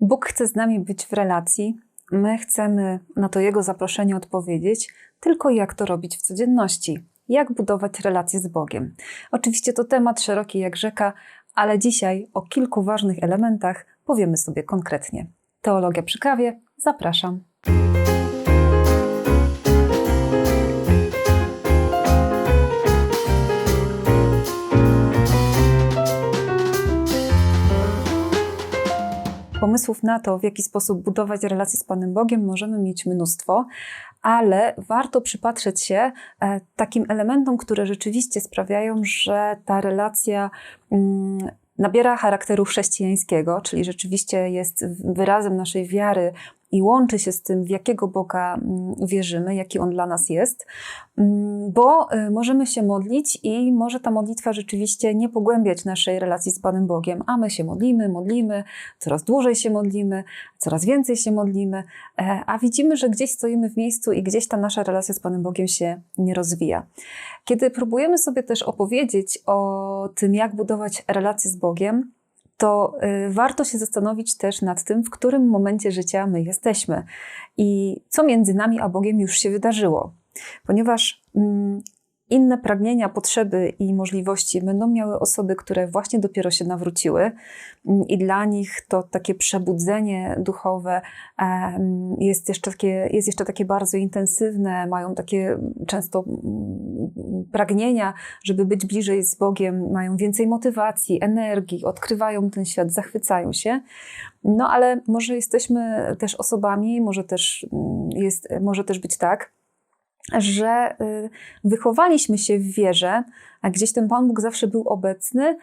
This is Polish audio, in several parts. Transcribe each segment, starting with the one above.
Bóg chce z nami być w relacji. My chcemy na to Jego zaproszenie odpowiedzieć, tylko jak to robić w codzienności. Jak budować relacje z Bogiem. Oczywiście to temat szeroki jak rzeka, ale dzisiaj o kilku ważnych elementach powiemy sobie konkretnie. Teologia przy kawie, zapraszam. Pomysłów na to, w jaki sposób budować relacje z Panem Bogiem, możemy mieć mnóstwo, ale warto przypatrzeć się e, takim elementom, które rzeczywiście sprawiają, że ta relacja mm, nabiera charakteru chrześcijańskiego, czyli rzeczywiście jest wyrazem naszej wiary i łączy się z tym, w jakiego Boga mm, wierzymy, jaki On dla nas jest, mm, bo y, możemy się modlić i może ta modlitwa rzeczywiście nie pogłębiać naszej relacji z Panem Bogiem, a my się modlimy, modlimy, coraz dłużej się modlimy, coraz więcej się modlimy, e, a widzimy, że gdzieś stoimy w miejscu i gdzieś ta nasza relacja z Panem Bogiem się nie rozwija. Kiedy próbujemy sobie też opowiedzieć o tym, jak budować relacje z Bogiem, to y, warto się zastanowić też nad tym, w którym momencie życia my jesteśmy i co między nami a Bogiem już się wydarzyło. Ponieważ mm, inne pragnienia, potrzeby i możliwości będą miały osoby, które właśnie dopiero się nawróciły, mm, i dla nich to takie przebudzenie duchowe jest jeszcze takie, jest jeszcze takie bardzo intensywne, mają takie często mm, pragnienia, żeby być bliżej z Bogiem, mają więcej motywacji, energii, odkrywają ten świat, zachwycają się. No ale może jesteśmy też osobami, może też, mm, jest, może też być tak, że y, wychowaliśmy się w wierze, a gdzieś ten Pan Bóg zawsze był obecny,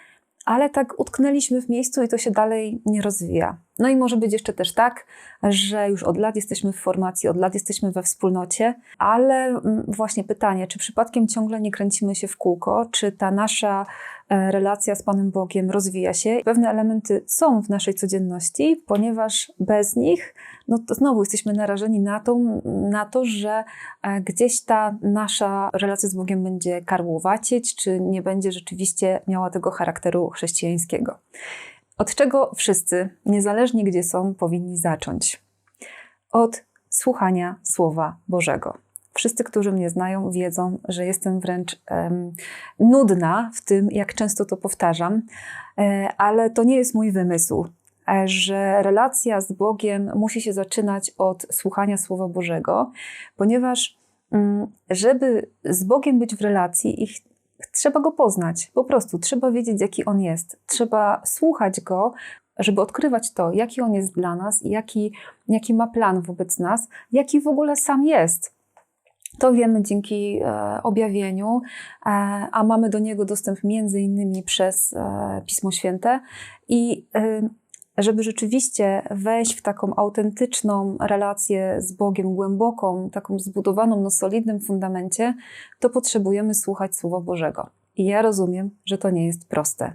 ale tak utknęliśmy w miejscu i to się dalej nie rozwija. No i może być jeszcze też tak, że już od lat jesteśmy w formacji, od lat jesteśmy we wspólnocie, ale mm, właśnie pytanie, czy przypadkiem ciągle nie kręcimy się w kółko, czy ta nasza relacja z Panem Bogiem rozwija się. Pewne elementy są w naszej codzienności, ponieważ bez nich, no to znowu jesteśmy narażeni na to, na to, że e, gdzieś ta nasza relacja z Bogiem będzie karłowacieć, czy nie będzie rzeczywiście miała tego charakteru chrześcijańskiego. Od czego wszyscy, niezależnie gdzie są, powinni zacząć? Od słuchania Słowa Bożego. Wszyscy, którzy mnie znają, wiedzą, że jestem wręcz um, nudna w tym, jak często to powtarzam, e, ale to nie jest mój wymysł, e, że relacja z Bogiem musi się zaczynać od słuchania Słowa Bożego, ponieważ um, żeby z Bogiem być w relacji i trzeba go poznać. Po prostu trzeba wiedzieć, jaki on jest. Trzeba słuchać go, żeby odkrywać to, jaki on jest dla nas, jaki, jaki ma plan wobec nas, jaki w ogóle sam jest. To wiemy dzięki e, objawieniu, e, a mamy do niego dostęp między innymi przez e, Pismo Święte. I e, żeby rzeczywiście wejść w taką autentyczną relację z Bogiem, głęboką, taką zbudowaną na solidnym fundamencie, to potrzebujemy słuchać Słowa Bożego. I ja rozumiem, że to nie jest proste,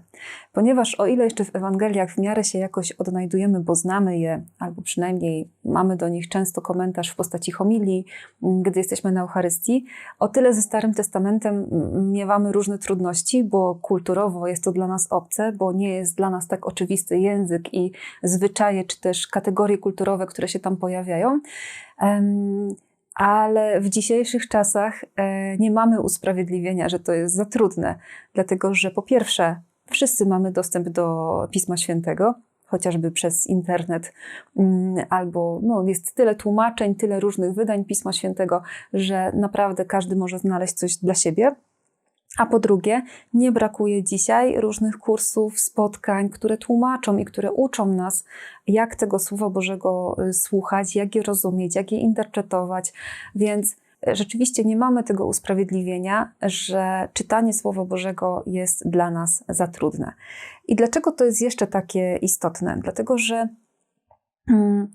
ponieważ o ile jeszcze w Ewangeliach w miarę się jakoś odnajdujemy, bo znamy je, albo przynajmniej mamy do nich często komentarz w postaci homilii, gdy jesteśmy na Eucharystii, o tyle ze Starym Testamentem miewamy różne trudności, bo kulturowo jest to dla nas obce, bo nie jest dla nas tak oczywisty język i zwyczaje, czy też kategorie kulturowe, które się tam pojawiają. Um, ale w dzisiejszych czasach e, nie mamy usprawiedliwienia, że to jest za trudne, dlatego że po pierwsze, wszyscy mamy dostęp do Pisma Świętego, chociażby przez internet, mm, albo no, jest tyle tłumaczeń, tyle różnych wydań Pisma Świętego, że naprawdę każdy może znaleźć coś dla siebie. A po drugie, nie brakuje dzisiaj różnych kursów, spotkań, które tłumaczą i które uczą nas, jak tego Słowa Bożego y, słuchać, jak je rozumieć, jak je interpretować. Więc y, rzeczywiście nie mamy tego usprawiedliwienia, że czytanie Słowa Bożego jest dla nas za trudne. I dlaczego to jest jeszcze takie istotne? Dlatego, że. Hmm,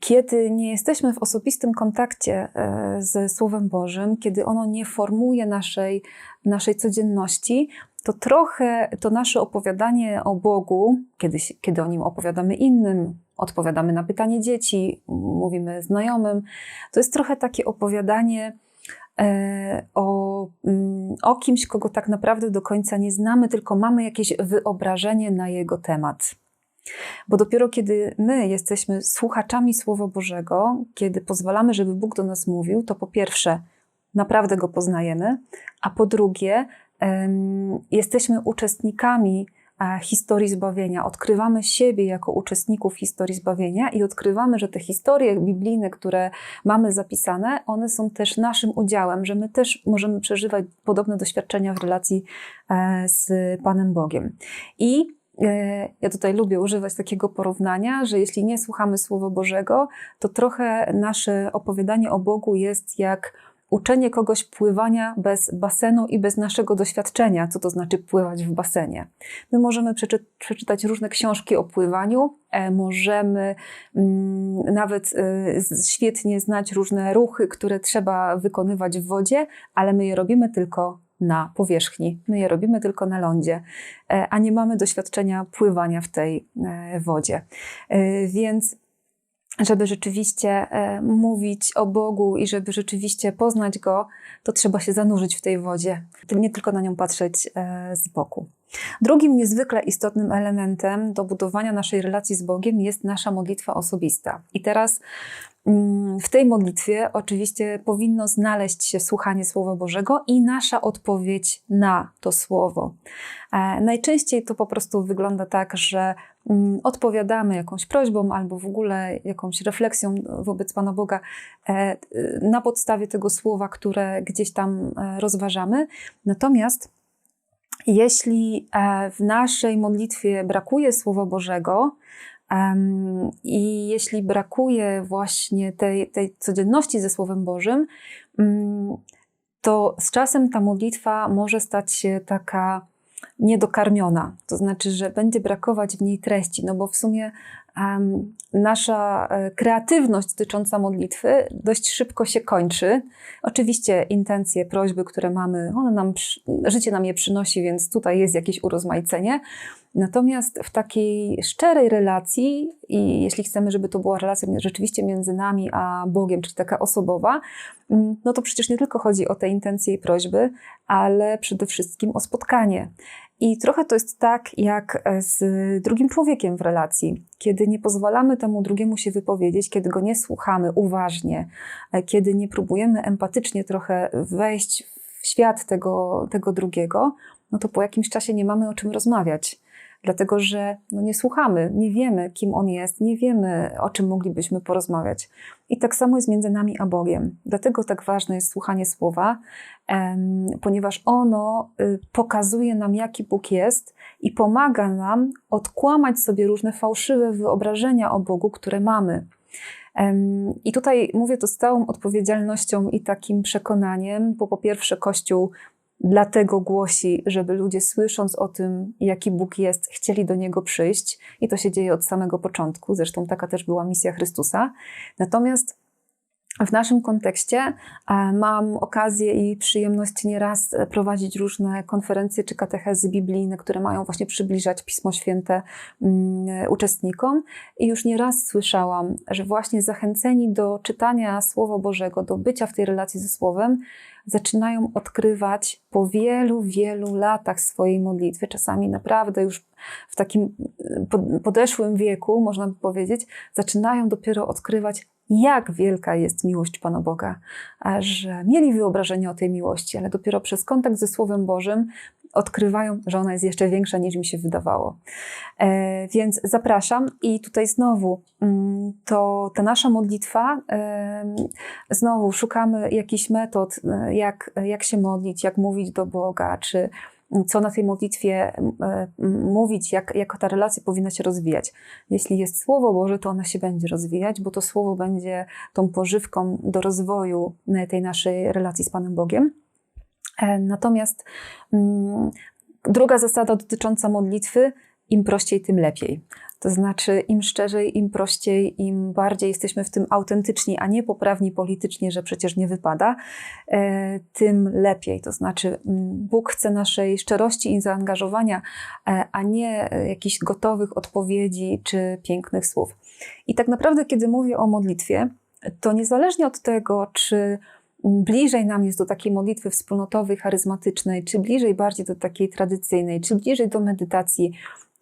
kiedy nie jesteśmy w osobistym kontakcie e, ze Słowem Bożym, kiedy ono nie formuje naszej, naszej codzienności, to trochę to nasze opowiadanie o Bogu, kiedy, kiedy o nim opowiadamy innym, odpowiadamy na pytanie dzieci, mówimy znajomym, to jest trochę takie opowiadanie e, o, mm, o kimś, kogo tak naprawdę do końca nie znamy, tylko mamy jakieś wyobrażenie na jego temat. Bo dopiero kiedy my jesteśmy słuchaczami Słowa Bożego, kiedy pozwalamy, żeby Bóg do nas mówił, to po pierwsze, naprawdę go poznajemy, a po drugie, jesteśmy uczestnikami historii zbawienia. Odkrywamy siebie jako uczestników historii zbawienia i odkrywamy, że te historie biblijne, które mamy zapisane, one są też naszym udziałem, że my też możemy przeżywać podobne doświadczenia w relacji e, z Panem Bogiem. I e, ja tutaj lubię używać takiego porównania, że jeśli nie słuchamy Słowa Bożego, to trochę nasze opowiadanie o Bogu jest jak uczenie kogoś pływania bez basenu i bez naszego doświadczenia, co to znaczy pływać w basenie. My możemy przeczy przeczytać różne książki o pływaniu, e, możemy mm, nawet e, świetnie znać różne ruchy, które trzeba wykonywać w wodzie, ale my je robimy tylko na powierzchni. My je robimy tylko na lądzie, e, a nie mamy doświadczenia pływania w tej e, wodzie. E, więc żeby rzeczywiście e, mówić o Bogu i żeby rzeczywiście poznać Go, to trzeba się zanurzyć w tej wodzie, nie tylko na nią patrzeć e, z boku. Drugim niezwykle istotnym elementem do budowania naszej relacji z Bogiem jest nasza modlitwa osobista. I teraz mm, w tej modlitwie oczywiście powinno znaleźć się słuchanie Słowa Bożego i nasza odpowiedź na to Słowo. E, najczęściej to po prostu wygląda tak, że odpowiadamy jakąś prośbą albo w ogóle jakąś refleksją wobec Pana Boga e, na podstawie tego słowa, które gdzieś tam e, rozważamy. Natomiast jeśli w naszej modlitwie brakuje Słowa Bożego, i jeśli brakuje właśnie tej, tej codzienności ze Słowem Bożym, mm, to z czasem ta modlitwa może stać się taka niedokarmiona. To znaczy, że będzie brakować w niej treści, no bo w sumie um, nasza e, kreatywność dotycząca modlitwy dość szybko się kończy. Oczywiście intencje, prośby, które mamy, one nam, życie nam je przynosi, więc tutaj jest jakieś urozmaicenie. Natomiast w takiej szczerej relacji, i jeśli chcemy, żeby to była relacja rzeczywiście między nami a Bogiem, czyli taka osobowa, mm, no to przecież nie tylko chodzi o te intencje i prośby, ale przede wszystkim o spotkanie. I trochę to jest tak jak z drugim człowiekiem w relacji. Kiedy nie pozwalamy temu drugiemu się wypowiedzieć, kiedy go nie słuchamy uważnie, e, kiedy nie próbujemy empatycznie trochę wejść w świat tego, tego drugiego, no to po jakimś czasie nie mamy o czym rozmawiać dlatego że no nie słuchamy, nie wiemy, kim On jest, nie wiemy, o czym moglibyśmy porozmawiać. I tak samo jest między nami a Bogiem. Dlatego tak ważne jest słuchanie słowa, ponieważ ono y, pokazuje nam, jaki Bóg jest i pomaga nam odkłamać sobie różne fałszywe wyobrażenia o Bogu, które mamy. I tutaj mówię to z całą odpowiedzialnością i takim przekonaniem, bo po pierwsze Kościół Dlatego głosi, żeby ludzie słysząc o tym, jaki Bóg jest, chcieli do Niego przyjść. I to się dzieje od samego początku. Zresztą taka też była misja Chrystusa. Natomiast w naszym kontekście e, mam okazję i przyjemność nieraz prowadzić różne konferencje czy katechezy biblijne, które mają właśnie przybliżać Pismo Święte mm, uczestnikom. I już nieraz słyszałam, że właśnie zachęceni do czytania Słowa Bożego, do bycia w tej relacji ze Słowem, zaczynają odkrywać po wielu, wielu latach swojej modlitwy, czasami naprawdę już w takim e, podeszłym wieku, można by powiedzieć, zaczynają dopiero odkrywać jak wielka jest miłość Pana Boga, że mieli wyobrażenie o tej miłości, ale dopiero przez kontakt ze Słowem Bożym odkrywają, że ona jest jeszcze większa niż mi się wydawało. E, więc zapraszam i tutaj znowu mm, to ta nasza modlitwa, e, znowu szukamy jakichś metod, e, jak, jak się modlić, jak mówić do Boga, czy co na tej modlitwie mówić, jak, jak ta relacja powinna się rozwijać. Jeśli jest Słowo Boże, to ona się będzie rozwijać, bo to Słowo będzie tą pożywką do rozwoju tej naszej relacji z Panem Bogiem. E, natomiast mm, druga zasada dotycząca modlitwy, im prościej, tym lepiej. To znaczy, im szczerzej, im prościej, im bardziej jesteśmy w tym autentyczni, a nie poprawni politycznie, że przecież nie wypada, e, tym lepiej. To znaczy, Bóg chce naszej szczerości i zaangażowania, e, a nie jakichś gotowych odpowiedzi czy pięknych słów. I tak naprawdę, kiedy mówię o modlitwie, to niezależnie od tego, czy bliżej nam jest do takiej modlitwy wspólnotowej, charyzmatycznej, czy bliżej bardziej do takiej tradycyjnej, czy bliżej do medytacji,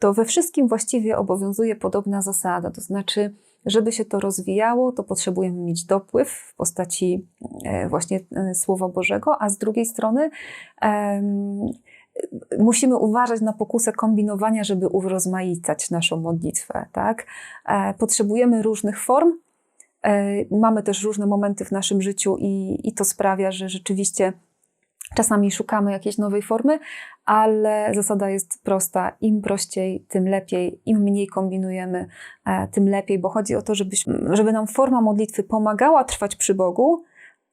to we wszystkim właściwie obowiązuje podobna zasada, to znaczy, żeby się to rozwijało, to potrzebujemy mieć dopływ w postaci e, właśnie e, Słowa Bożego, a z drugiej strony musimy uważać na pokusę kombinowania, żeby urozmaicać naszą modlitwę. Tak? E, potrzebujemy różnych form. Mamy też różne momenty w naszym życiu, i, i to sprawia, że rzeczywiście Czasami szukamy jakiejś nowej formy, ale zasada jest prosta. Im prościej, tym lepiej. Im mniej kombinujemy, e, tym lepiej, bo chodzi o to, żeby nam forma modlitwy pomagała trwać przy Bogu,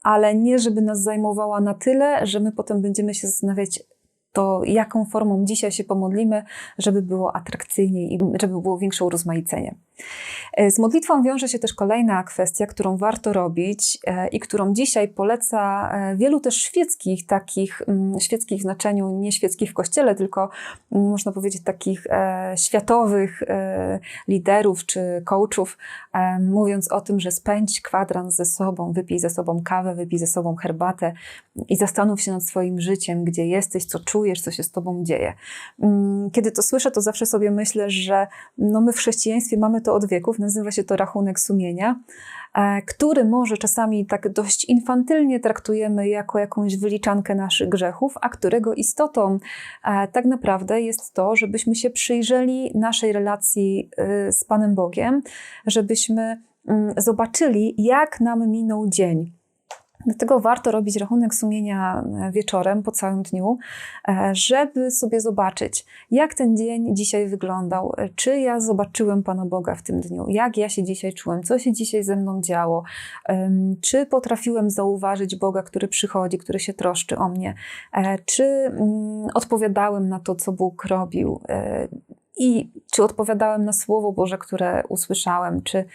ale nie żeby nas zajmowała na tyle, że my potem będziemy się zastanawiać, to jaką formą dzisiaj się pomodlimy, żeby było atrakcyjniej i żeby było większe urozmaicenie. E, z modlitwą wiąże się też kolejna kwestia, którą warto robić e, i którą dzisiaj poleca e, wielu też świeckich, takich mm, świeckich w znaczeniu nie świeckich w kościele, tylko mm, można powiedzieć takich światowych liderów czy coachów, mówiąc o tym, że spędź kwadrans ze sobą, wypij ze sobą kawę, wypij ze sobą herbatę i zastanów się nad swoim życiem, gdzie jesteś, co czujesz, co się z tobą dzieje. Mm, kiedy to słyszę, to zawsze sobie myślę, że no my w chrześcijaństwie mamy to od wieków, nazywa się to rachunek sumienia, e, który może czasami tak dość infantylnie traktujemy jako jakąś wyliczankę naszych grzechów, a którego istotą e, tak naprawdę jest to, żebyśmy się przyjrzeli naszej relacji e, z Panem Bogiem, żebyśmy mm, zobaczyli, jak nam minął dzień Dlatego warto robić rachunek sumienia e, wieczorem, po całym dniu, e, żeby sobie zobaczyć, jak ten dzień dzisiaj wyglądał, e, czy ja zobaczyłem Pana Boga w tym dniu, jak ja się dzisiaj czułem, co się dzisiaj ze mną działo, czy potrafiłem zauważyć Boga, który przychodzi, który się troszczy o mnie, czy mm, odpowiadałem na to, co Bóg robił, i czy odpowiadałem na Słowo Boże, które usłyszałem, czy...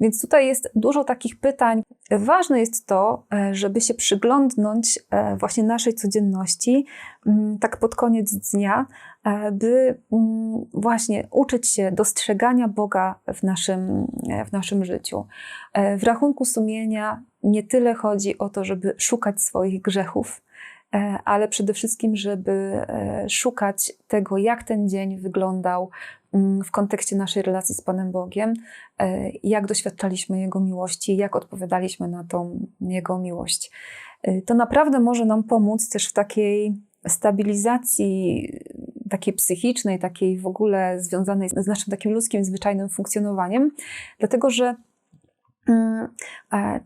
Więc tutaj jest dużo takich pytań. Ważne jest to, e, żeby się przyglądnąć e, właśnie naszej codzienności, mm, tak pod koniec dnia, e, by mm, właśnie uczyć się dostrzegania Boga w naszym, w naszym życiu. W rachunku sumienia nie tyle chodzi o to, żeby szukać swoich grzechów, ale przede wszystkim, żeby e, szukać tego, jak ten dzień wyglądał mm, w kontekście naszej relacji z Panem Bogiem, e, jak doświadczaliśmy Jego miłości, jak odpowiadaliśmy na tą Jego miłość. To naprawdę może nam pomóc też w takiej stabilizacji takiej psychicznej, takiej w ogóle związanej z naszym takim ludzkim, zwyczajnym funkcjonowaniem, dlatego że e,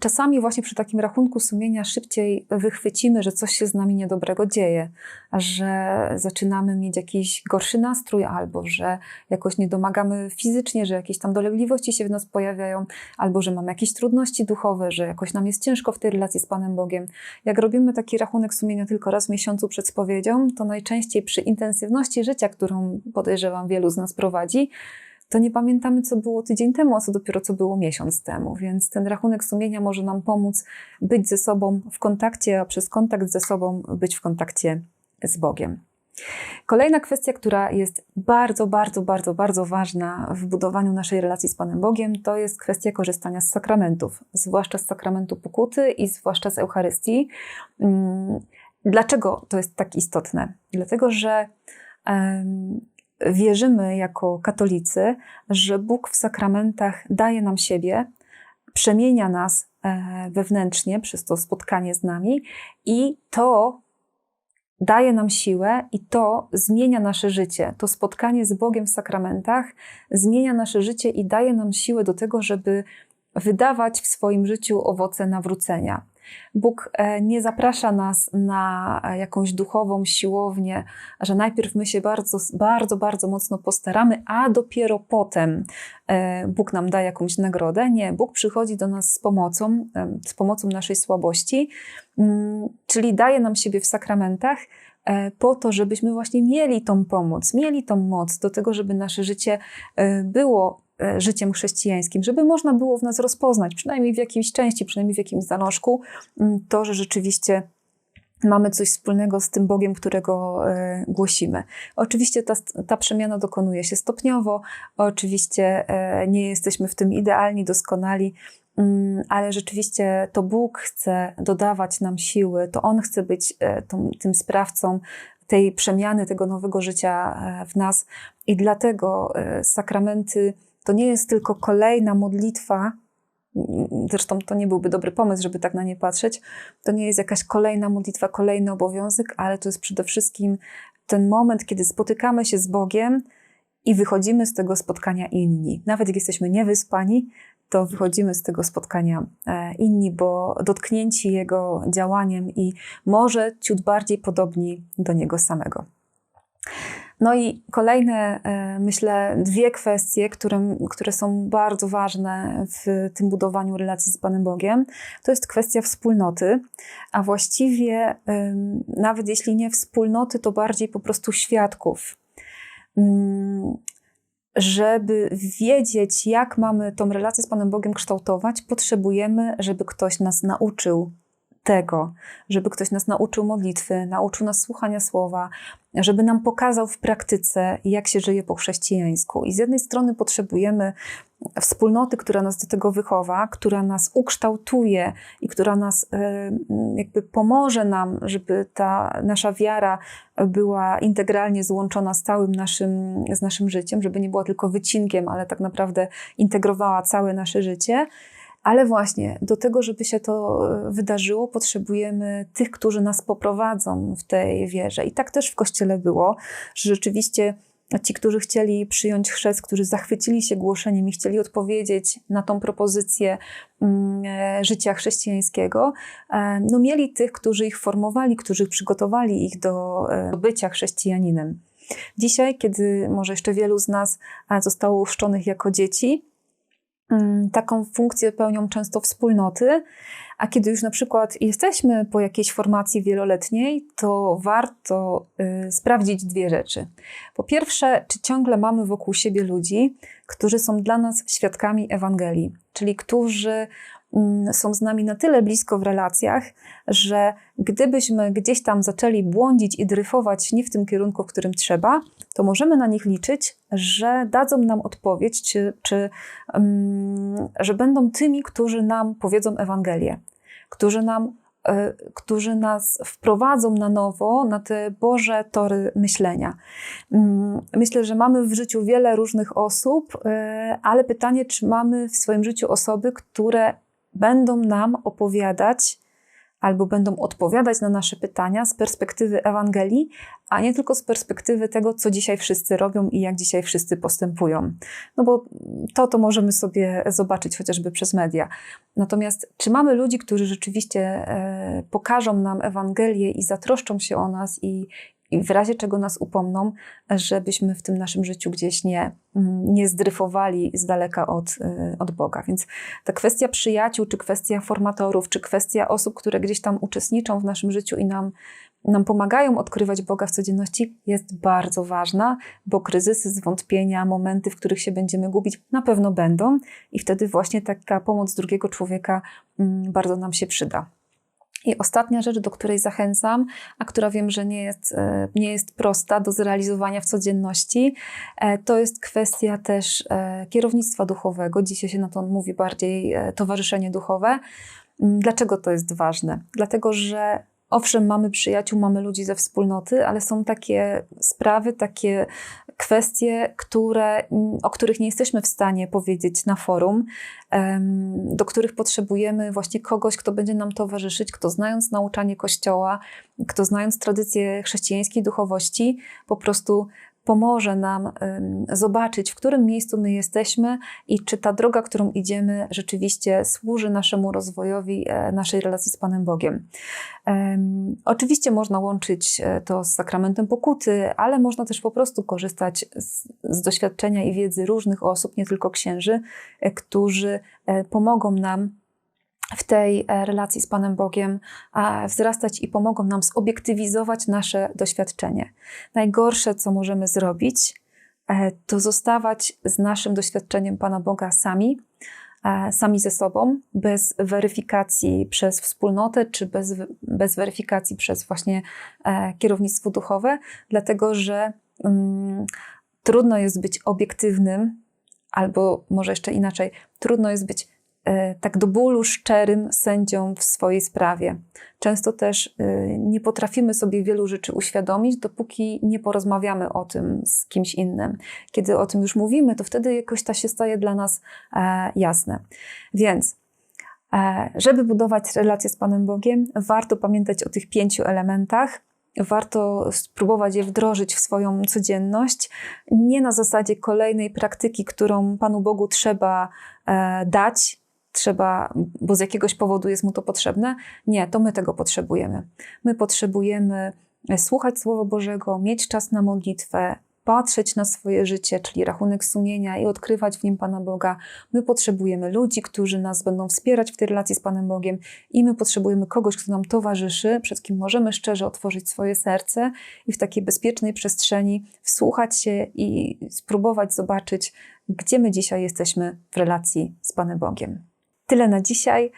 czasami właśnie przy takim rachunku sumienia szybciej wychwycimy, że coś się z nami niedobrego dzieje, że zaczynamy mieć jakiś gorszy nastrój, albo że jakoś nie domagamy fizycznie, że jakieś tam dolegliwości się w nas pojawiają, albo że mamy jakieś trudności duchowe, że jakoś nam jest ciężko w tej relacji z Panem Bogiem. Jak robimy taki rachunek sumienia tylko raz w miesiącu przed spowiedzią, to najczęściej przy intensywności życia, którą podejrzewam wielu z nas prowadzi, to nie pamiętamy, co było tydzień temu, a co dopiero co było miesiąc temu. Więc ten rachunek sumienia może nam pomóc być ze sobą w kontakcie, a przez kontakt ze sobą być w kontakcie z Bogiem. Kolejna kwestia, która jest bardzo, bardzo, bardzo, bardzo ważna w budowaniu naszej relacji z Panem Bogiem, to jest kwestia korzystania z sakramentów, zwłaszcza z sakramentu pokuty i zwłaszcza z Eucharystii. Mm, dlaczego to jest tak istotne? Dlatego, że wierzymy jako katolicy, że Bóg w sakramentach daje nam siebie, przemienia nas e, wewnętrznie przez to spotkanie z nami i to daje nam siłę i to zmienia nasze życie. To spotkanie z Bogiem w sakramentach zmienia nasze życie i daje nam siłę do tego, żeby wydawać w swoim życiu owoce nawrócenia. Bóg e, nie zaprasza nas na e, jakąś duchową siłownię, że najpierw my się bardzo, bardzo, bardzo mocno postaramy, a dopiero potem e, Bóg nam da jakąś nagrodę. Nie, Bóg przychodzi do nas z pomocą, z pomocą naszej słabości, mm, czyli daje nam siebie w sakramentach, po to, żebyśmy właśnie mieli tą pomoc, mieli tą moc do tego, żeby nasze życie było życiem chrześcijańskim, żeby można było w nas rozpoznać, przynajmniej w jakiejś części, przynajmniej w jakimś zalążku, mm, to, że rzeczywiście mamy coś wspólnego z tym Bogiem, którego e, głosimy. Oczywiście ta, ta przemiana dokonuje się stopniowo, oczywiście e, nie jesteśmy w tym idealni, doskonali, mm, ale rzeczywiście to Bóg chce dodawać nam siły, to On chce być tym sprawcą tej przemiany, tego nowego życia w nas. I dlatego sakramenty to nie jest tylko kolejna modlitwa, zresztą to nie byłby dobry pomysł, żeby tak na nie patrzeć. To nie jest jakaś kolejna modlitwa, kolejny obowiązek, ale to jest przede wszystkim ten moment, kiedy spotykamy się z Bogiem i wychodzimy z tego spotkania inni. Nawet jak jesteśmy niewyspani, to wychodzimy z tego spotkania e, inni, bo dotknięci Jego działaniem i może ciut bardziej podobni do Niego samego. No i kolejne, e, myślę, dwie kwestie, które, które są bardzo ważne w tym budowaniu relacji z Panem Bogiem, to jest kwestia wspólnoty, a właściwie nawet jeśli nie wspólnoty, to bardziej po prostu świadków. Mm, żeby wiedzieć, jak mamy tą relację z Panem Bogiem kształtować, potrzebujemy, żeby ktoś nas nauczył tego, żeby ktoś nas nauczył modlitwy, nauczył nas słuchania słowa, żeby nam pokazał w praktyce, jak się żyje po chrześcijańsku. I z jednej strony potrzebujemy wspólnoty, która nas do tego wychowa, która nas ukształtuje i która nas e, jakby pomoże nam, żeby ta nasza wiara była integralnie złączona z całym naszym, z naszym życiem, żeby nie była tylko wycinkiem, ale tak naprawdę integrowała całe nasze życie. Ale właśnie do tego, żeby się to e, wydarzyło, potrzebujemy tych, którzy nas poprowadzą w tej wierze. I tak też w kościele było, że rzeczywiście ci, którzy chcieli przyjąć chrzest, którzy zachwycili się głoszeniem i chcieli odpowiedzieć na tą propozycję mm, e, życia chrześcijańskiego, e, no mieli tych, którzy ich formowali, którzy przygotowali ich do, bycia chrześcijaninem. Dzisiaj, kiedy może jeszcze wielu z nas zostało uszczonych jako dzieci, taką funkcję pełnią często wspólnoty, a kiedy już na przykład jesteśmy po jakiejś formacji wieloletniej, to warto y, sprawdzić dwie rzeczy. Po pierwsze, czy ciągle mamy wokół siebie ludzi, którzy są dla nas świadkami Ewangelii, czyli którzy Mm, są z nami na tyle blisko w relacjach, że gdybyśmy gdzieś tam zaczęli błądzić i dryfować nie w tym kierunku, w którym trzeba, to możemy na nich liczyć, że dadzą nam odpowiedź, czy, czy um, że będą tymi, którzy nam powiedzą Ewangelię, którzy nam e, którzy nas wprowadzą na nowo na te Boże tory myślenia. Mm, myślę, że mamy w życiu wiele różnych osób, e, ale pytanie, czy mamy w swoim życiu osoby, które będą nam opowiadać albo będą odpowiadać na nasze pytania z perspektywy Ewangelii, a nie tylko z perspektywy tego, co dzisiaj wszyscy robią i jak dzisiaj wszyscy postępują. No bo to to możemy sobie zobaczyć chociażby przez media. Natomiast czy mamy ludzi, którzy rzeczywiście e, pokażą nam Ewangelię i zatroszczą się o nas i, i w razie czego nas upomną, żebyśmy w tym naszym życiu gdzieś nie, mm, nie zdryfowali z daleka od, y, od Boga. Więc ta kwestia przyjaciół, czy kwestia formatorów, czy kwestia osób, które gdzieś tam uczestniczą w naszym życiu i nam, nam pomagają odkrywać Boga w codzienności, jest bardzo ważna, bo kryzysy, zwątpienia, momenty, w których się będziemy gubić, na pewno będą i wtedy właśnie taka pomoc drugiego człowieka mm, bardzo nam się przyda. I ostatnia rzecz, do której zachęcam, a która wiem, że nie jest, e, nie jest prosta do zrealizowania w codzienności, e, to jest kwestia też e, kierownictwa duchowego. Dzisiaj się na to mówi bardziej towarzyszenie duchowe. Dlaczego to jest ważne? Dlatego, że Owszem, mamy przyjaciół, mamy ludzi ze wspólnoty, ale są takie sprawy, takie kwestie, które, o których nie jesteśmy w stanie powiedzieć na forum, do których potrzebujemy właśnie kogoś, kto będzie nam towarzyszyć, kto znając nauczanie Kościoła, kto znając tradycję chrześcijańskiej duchowości, po prostu pomoże nam zobaczyć, w którym miejscu my jesteśmy i czy ta droga, którą idziemy, rzeczywiście służy naszemu rozwojowi e, naszej relacji z Panem Bogiem. Oczywiście można łączyć e, to z sakramentem pokuty, ale można też po prostu korzystać z, z doświadczenia i wiedzy różnych osób, nie tylko księży, e, którzy pomogą nam w tej e, relacji z Panem Bogiem wzrastać i pomogą nam zobiektywizować nasze doświadczenie. Najgorsze, co możemy zrobić, e, to zostawać z naszym doświadczeniem Pana Boga sami, e, sami ze sobą, bez weryfikacji przez wspólnotę, czy bez, bez weryfikacji przez właśnie kierownictwo duchowe, dlatego że mm, trudno jest być obiektywnym, albo może jeszcze inaczej, trudno jest być tak do bólu szczerym sędzią w swojej sprawie. Często też e, nie potrafimy sobie wielu rzeczy uświadomić, dopóki nie porozmawiamy o tym z kimś innym. Kiedy o tym już mówimy, to wtedy jakoś to się staje dla nas e, jasne. Więc żeby budować relacje z Panem Bogiem, warto pamiętać o tych pięciu elementach, warto spróbować je wdrożyć w swoją codzienność. Nie na zasadzie kolejnej praktyki, którą Panu Bogu trzeba e, dać, trzeba, bo z jakiegoś powodu jest mu to potrzebne. Nie, to my tego potrzebujemy. My potrzebujemy słuchać Słowa Bożego, mieć czas na modlitwę, patrzeć na swoje życie, czyli rachunek sumienia i odkrywać w nim Pana Boga. My potrzebujemy ludzi, którzy nas będą wspierać w tej relacji z Panem Bogiem i my potrzebujemy kogoś, kto nam towarzyszy, przed kim możemy szczerze otworzyć swoje serce i w takiej bezpiecznej przestrzeni wsłuchać się i spróbować zobaczyć, gdzie my dzisiaj jesteśmy w relacji z Panem Bogiem. Tyle na dzisiaj.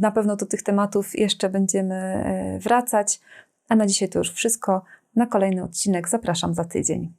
Na pewno do tych tematów jeszcze będziemy e, wracać. A na dzisiaj to już wszystko. Na kolejny odcinek zapraszam za tydzień.